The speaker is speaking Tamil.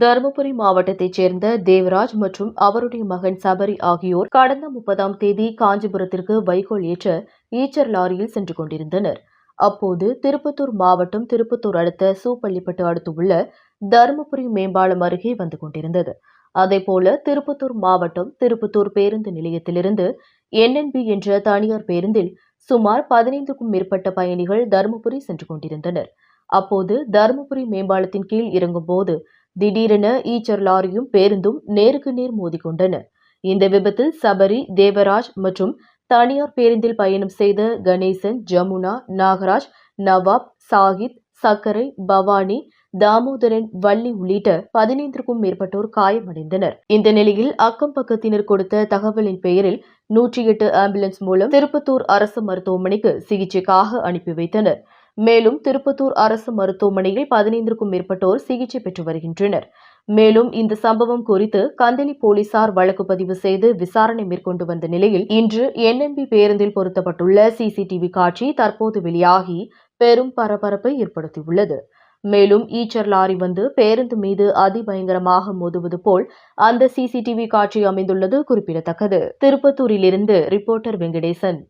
தருமபுரி மாவட்டத்தைச் சேர்ந்த தேவராஜ் மற்றும் அவருடைய மகன் சபரி ஆகியோர் கடந்த முப்பதாம் தேதி காஞ்சிபுரத்திற்கு வைகோல் ஏற்ற ஈச்சர் லாரியில் சென்று கொண்டிருந்தனர். அப்போது திருப்பத்தூர் மாவட்டம் திருப்பத்தூர் அடுத்த சூப்பள்ளிப்பட்டு அடுத்து உள்ள தருமபுரி மேம்பாலம் அருகே வந்து கொண்டிருந்தது. அதேபோல திருப்பத்தூர் மாவட்டம் திருப்பத்தூர் பேருந்து நிலையத்திலிருந்து என்என்பி என்ற தனியார் பேருந்தில் சுமார் பதினைந்துக்கும் மேற்பட்ட பயணிகள் தருமபுரி சென்று கொண்டிருந்தனர். அப்போது தருமபுரி மேம்பாலத்தின் கீழ் இறங்கும்போது திடீரென ஈச்சர் லாரியும் பேருந்தும் நேருக்கு நேர் மோதிக்கொண்டன. இந்த விபத்தில் சபரி தேவராஜ் மற்றும் தனியார் பேருந்தில் பயணம் செய்த கணேசன் ஜமுனா நாகராஜ் நவாப் சாகித் சக்கரை பவானி தாமோதரன் வள்ளி உள்ளிட்ட பதினைந்திற்கும் மேற்பட்டோர் காயமடைந்தனர். இந்த நிலையில் அக்கம் பக்கத்தினர் கொடுத்த தகவலின் பெயரில் நூற்றி எட்டு ஆம்புலன்ஸ் மூலம் திருப்பத்தூர் அரசு மருத்துவமனைக்கு சிகிச்சைக்காக அனுப்பி வைத்தனர். மேலும் திருப்பத்தூர் அரசு மருத்துவமனையில் பதினைந்திற்கும் மேற்பட்டோர் சிகிச்சை பெற்று வருகின்றனர். மேலும் இந்த சம்பவம் குறித்து கந்தளி போலீசார் வழக்கு பதிவு செய்து விசாரணை மேற்கொண்டு வந்த நிலையில் இன்று என்என்பி பேருந்தில் பொருத்தப்பட்டுள்ள சிசிடிவி காட்சி தற்போது வெளியாகி பெரும் பரபரப்பை ஏற்படுத்தியுள்ளது. மேலும் ஈச்சர் லாரி வந்து பேருந்து மீது அதிபயங்கரமாக மோதுவது போல் அந்த சிசிடிவி காட்சி அமைந்துள்ளது குறிப்பிடத்தக்கது. திருப்பத்தூரிலிருந்து ரிப்போர்ட்டர் வெங்கடேசன்.